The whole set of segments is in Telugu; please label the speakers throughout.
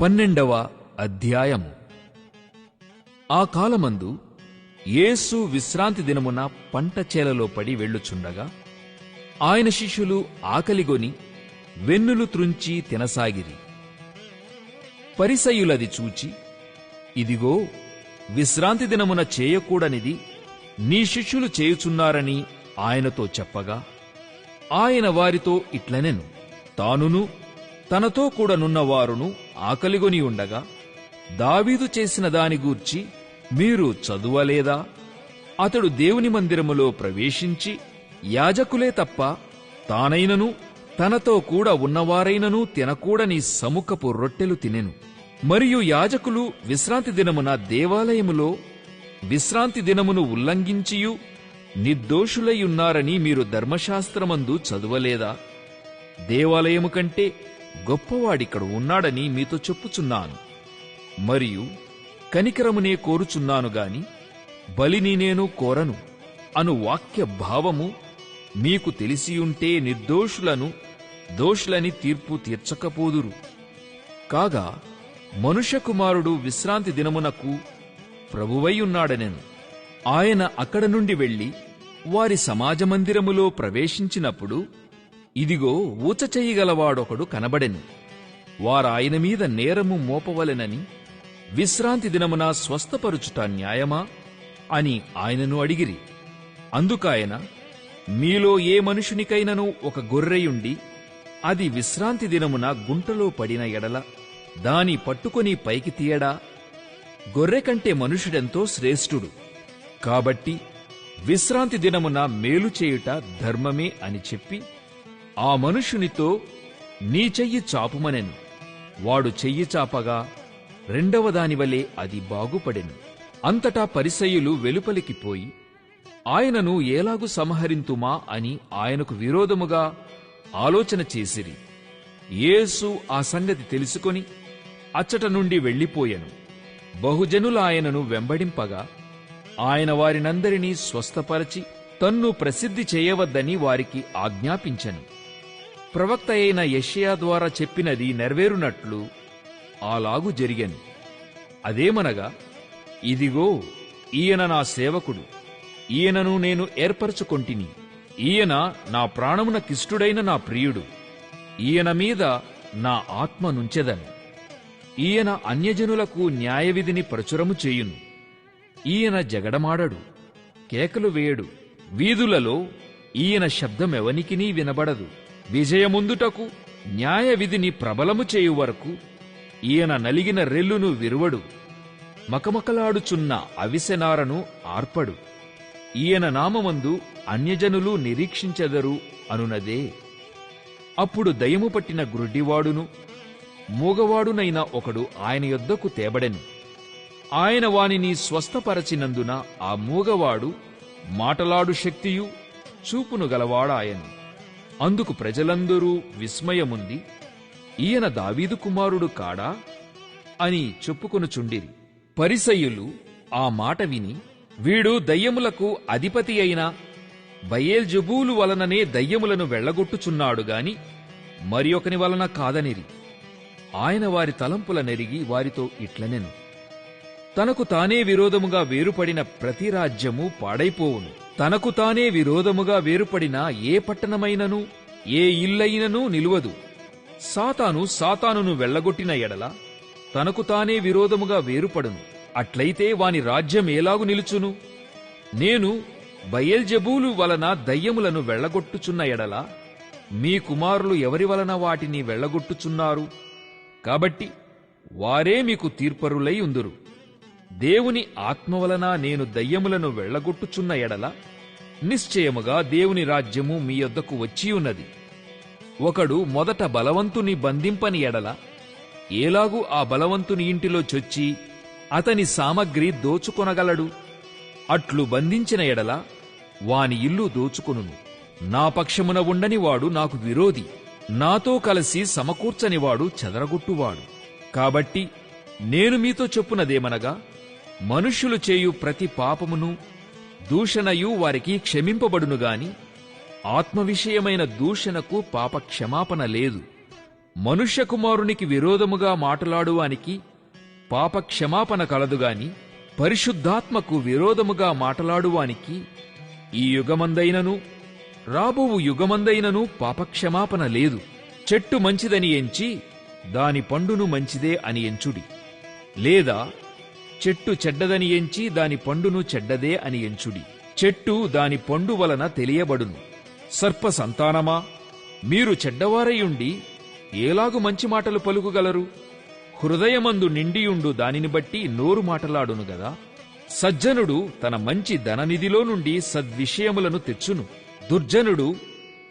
Speaker 1: పన్నెండవ అధ్యాయము ఆ కాలమందు యేసు విశ్రాంతి దినమున పంట చేలలో పడి వెళ్ళుచుండగా ఆయన శిష్యులు ఆకలిగొని వెన్నులు త్రుంచి తినసాగిరి. పరిసయులది చూచి ఇదిగో విశ్రాంతి దినమున చేయకూడనిది నీ శిష్యులు చేయుచున్నారని ఆయనతో చెప్పగా ఆయన వారితో ఇట్లనెను తానును తనతో కూడనున్న వారును ఆకలిగొని ఉండగా దావీదు చేసిన దాని గూర్చి మీరు చదువలేదా? అతడు దేవుని మందిరములో ప్రవేశించి యాజకులే తప్ప తానైనను తనతో కూడా ఉన్నవారైనను తినకూడని సముఖపు రొట్టెలు తినెను. మరియు యాజకులు విశ్రాంతి దినమున దేవాలయములో విశ్రాంతి దినమును ఉల్లంఘించియు నిర్దోషులయ్యున్నారని మీరు ధర్మశాస్త్రమందు చదువలేదా? దేవాలయము కంటే గొప్పవాడిక్కడ ఉన్నాడని మీతో చెప్పుచున్నాను. మరియు కనికరమునే కోరుచున్నాను గాని బలిని నేను కోరను అను వాక్య భావము మీకు తెలిసియుంటే నిర్దోషులను దోషులని తీర్పు తీర్చకపోదురు. కాగా మనుష్యకుమారుడు విశ్రాంతి దినమునకు ప్రభువైయున్నాడనెను. ఆయన అక్కడ నుండి వెళ్ళి వారి సమాజ మందిరములో ప్రవేశించినప్పుడు ఇదిగో ఊచ చెయ్యగలవాడొకడు కనబడెను. వారాయన మీద నేరము మోపవలెనని విశ్రాంతి దినమున స్వస్థపరుచుట న్యాయమా? అని ఆయనను అడిగిరి. అందుకాయన మీలో ఏ మనుషునికైనను ఒక గొర్రెయుండి అది విశ్రాంతి దినమున గుంటలో పడిన ఎడల దాని పట్టుకొని పైకి తీయడా? గొర్రె కంటే మనుషుడెంతో శ్రేష్ఠుడు. కాబట్టి విశ్రాంతి దినమున మేలు చేయుట ధర్మమే అని చెప్పి ఆ మనుషునితో నీ చెయ్యి చాపుమనెను. వాడు చెయ్యి చాపగా రెండవ దానివలే అది బాగుపడెను. అంతటా పరిసయ్యులు వెలుపలికి పోయి ఆయనను ఏలాగు సంహరింతుమా అని ఆయనకు విరోధముగా ఆలోచన చేసిరి. యేసు ఆ సంగతి తెలుసుకొని అచ్చట నుండి వెళ్ళిపోయాను. బహుజనులాయనను వెంబడింపగా ఆయన వారినందరినీ స్వస్థపరచి తన్ను ప్రసిద్ధి చేయవద్దని వారికి ఆజ్ఞాపించెను. ప్రవక్త అయిన యషయా ద్వారా చెప్పినది నెరవేరునట్లు అలాగు జరిగాను. అదేమనగా ఇదిగో ఈయన నా సేవకుడు. ఈయనను నేను ఏర్పరచుకొంటిని. ఈయన నా ప్రాణమునకిష్టుడైన నా ప్రియుడు. ఈయన మీద నా ఆత్మ నుంచెదను. ఈయన అన్యజనులకు న్యాయవిధిని ప్రచురము చేయును. ఈయన జగడమాడడు కేకలు వేయడు. వీధులలో ఈయన శబ్దమెవనికినీ వినబడదు. విజయముందుటకు న్యాయ విధిని ప్రబలము చేయు వరకు ఈయన నలిగిన రెల్లును విరువడు. మకమకలాడుచున్న అవిసెనారను ఆర్పడు. ఈయన నామమందు అన్యజనులు నిరీక్షించెదరు అనునదే. అప్పుడు దయము పట్టిన గ్రుడ్డివాడును మూగవాడునైన ఒకడు ఆయన యొద్దకు తేబడెను. ఆయన వానిని స్వస్థపరచినందున ఆ మూగవాడు మాటలాడు శక్తియు చూపును గలవాడాయను. అందుకు ప్రజలందరూ విస్మయముంది ఈయన దావీదు కుమారుడు కాడా అని చెప్పుకొనుచుండిరి. పరిసయ్యులు ఆ మాట విని వీడు దయ్యములకు అధిపతి అయిన బయేల్జబూలు వలననే దయ్యములను వెళ్ళగొట్టుచున్నాడు గాని మరి ఒకని వలన కాదనిరి. ఆయన వారి తలంపుల నెరిగి వారితో ఇట్లనెను. తనకు తానే విరోధముగా వేరుపడిన ప్రతి రాజ్యము పాడైపోవును. తనకు తానే విరోధముగా వేరుపడిన ఏ పట్టణమైనను ఏ ఇల్లైనను నిలువదు. సాతాను సాతానును వెళ్ళగొట్టిన ఎడల తనకు తానే విరోధముగా వేరుపడును. అట్లయితే వాని రాజ్యం ఏలాగు నిలుచును? నేను బయల్జబూలు వలన దయ్యములను వెళ్ళగొట్టుచున్న ఎడల మీ కుమారులు ఎవరి వలన వాటిని వెళ్ళగొట్టుచున్నారు కాబట్టి వారే మీకు తీర్పరులై ఉందురు. దేవుని ఆత్మ వలన నేను దయ్యములను వెళ్ళగొట్టుచున్న ఎడల నిశ్చయముగా దేవుని రాజ్యము మీ యొద్దకు వచ్చియున్నది. ఒకడు మొదట బలవంతుని బంధింపని ఎడల ఏలాగూ ఆ బలవంతుని ఇంటిలో చొచ్చి అతని సామగ్రి దోచుకొనగలడు. అట్లు బంధించిన ఎడల వాని ఇల్లు దోచుకొనును. నా పక్షమున ఉండని వాడు నాకు విరోధి. నాతో కలిసి సమకూర్చనివాడు చెదరగొట్టువాడు. కాబట్టి నేను మీతో చెప్పునదేమనగా మనుష్యులు చేయు ప్రతి పాపమును దూషణయు వారికి క్షమింపబడును ఆత్మవిషయమైన దూషణకు పాప క్షమాపణ లేదు. మనుష్య కుమారునికి విరోధముగా మాటలాడువానికి పాప క్షమాపణ కలదుగాని పరిశుద్ధాత్మకు విరోధముగా మాటలాడువానికి ఈ యుగమందైనను రాబోవు యుగమందైనను పాపక్షమాపణ లేదు. చెట్టు మంచిదని ఎంచి దాని పండును మంచిదే అని ఎంచుడి. లేదా చెట్టు చెడ్డదని ఎంచి దాని పండును చెడ్డదే అని ఎంచుడి. చెట్టు దాని పండు వలన తెలియబడును. సర్ప సంతానమా? మీరు చెడ్డవారయుండి ఏలాగు మంచి మాటలు పలుకుగలరు? హృదయమందు నిండియుండు దానిని బట్టి నోరు మాటలాడును గదా? సజ్జనుడు తన మంచి ధననిధిలో నుండి సద్విషయములను తెచ్చును. దుర్జనుడు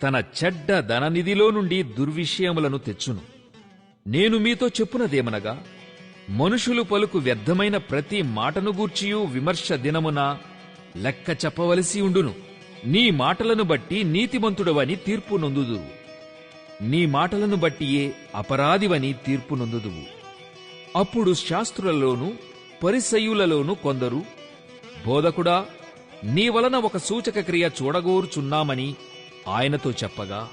Speaker 1: తన చెడ్డ ధననిధిలో నుండి దుర్విషయములను తెచ్చును. నేను మీతో చెప్పునదేమనగా మనుషులు పలుకు వ్యర్థమైన ప్రతి మాటను గూర్చియు విమర్శ దినమున లెక్క చెప్పవలసి ఉండును. నీ మాటలను బట్టి నీతిమంతుడవని తీర్పు నొందుదువు నీ మాటలను బట్టియే అపరాధివని తీర్పు నొందుదువు. అప్పుడు శాస్త్రులలోను పరిసయులలోనూ కొందరు బోధకుడా నీ వలన ఒక సూచక క్రియ చూడగోరుచున్నామని ఆయనతో చెప్పగా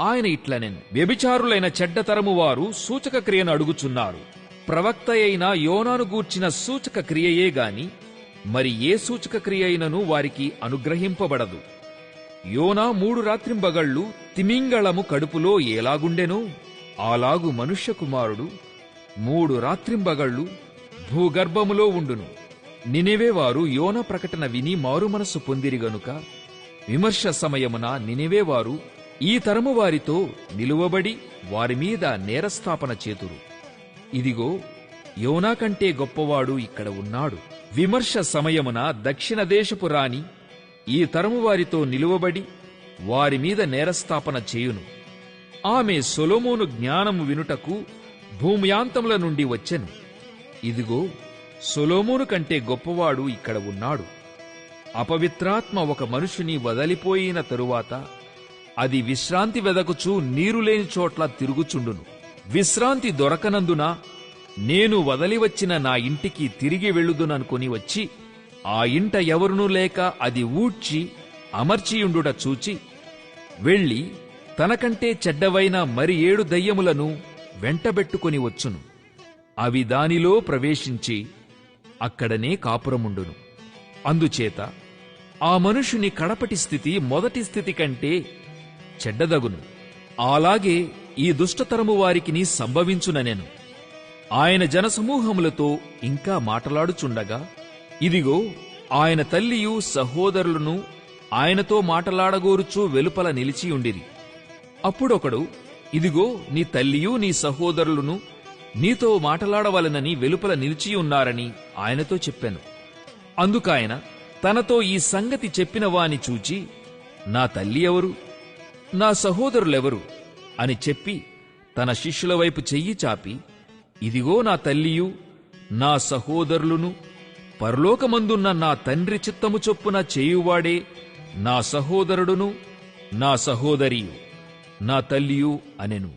Speaker 1: ఆయన ఇట్లనెన్ వ్యభిచారులైన చెడ్డతరము వారు సూచక క్రియను అడుగుచున్నారు. ప్రవక్త అయిన యోనాను గూర్చిన సూచక క్రియయే గాని మరి ఏ సూచక క్రియ అయినను వారికి అనుగ్రహింపబడదు. యోనా మూడు రాత్రింబగళ్ళు తిమింగళము కడుపులో ఎలాగుండెనో అలాగు మనుష్య కుమారుడు మూడు రాత్రింబగళ్ళు భూగర్భములో ఉండును. నినివే వారు యోన ప్రకటన విని మారుమనస్సు పొందిరి గనుక విమర్శ సమయమున నినివే వారు ఈ తరము వారితో నిలువబడి వారి మీద నేరస్థాపన చేతురు. ఇదిగో యోనా కంటే గొప్పవాడు ఇక్కడ ఉన్నాడు. విమర్శ సమయమున దక్షిణ దేశపు రాణి ఈ తరము వారితో నిలువబడి వారి మీద నేరస్థాపన చేయును. ఆమె సొలోమోను జ్ఞానము వినుటకు భూమ్యాంతముల నుండి వచ్చెను. ఇదిగో సొలోమోను కంటే గొప్పవాడు ఇక్కడ ఉన్నాడు. అపవిత్రాత్మ ఒక మనుషుని వదలిపోయిన తరువాత అది విశ్రాంతి వెదకుచూ నీరు లేని చోట్ల తిరుగుచుండును. విశ్రాంతి దొరకనందున నేను వదలివచ్చిన నా ఇంటికి తిరిగి వెళ్ళుదుననుకుని వచ్చి ఆ ఇంట ఎవరునూ లేక అది ఊడ్చి అమర్చియుండుట చూచి వెళ్ళి తనకంటే చెడ్డవైన మరి ఏడు దయ్యములను వెంటబెట్టుకొని వచ్చును. అవి దానిలో ప్రవేశించి అక్కడనే కాపురముండును. అందుచేత ఆ మనుషుని కడపటి స్థితి మొదటి స్థితి కంటే చెడ్డదగును. అలాగే ఈ దుష్టతరము వారికిని సంభవించుననెను ఆయన జనసమూహములతో ఇంకా మాటలాడుచుండగా ఇదిగో ఆయన తల్లియు సహోదరులను ఆయనతో మాటలాడగోరుచూ వెలుపల నిలిచియుండిరి. అప్పుడొకడు ఇదిగో నీ తల్లియు నీ సహోదరులను నీతో మాటలాడవలనని వెలుపల నిలిచియున్నారని ఆయనతో చెప్పాను. అందుకాయన తనతో ఈ సంగతి చెప్పిన వాని చూచి నా తల్లి ఎవరు? నా సహోదరులెవరు? అని చెప్పి తన శిష్యుల వైపు చెయ్యి చాపి ఇదిగో నా తల్లియు నా సహోదరులను పరలోకమందున్న నా తండ్రి చిత్తము చొప్పున చేయువాడే నా సహోదరుడును నా సహోదరియు నా తల్లియు అనెను.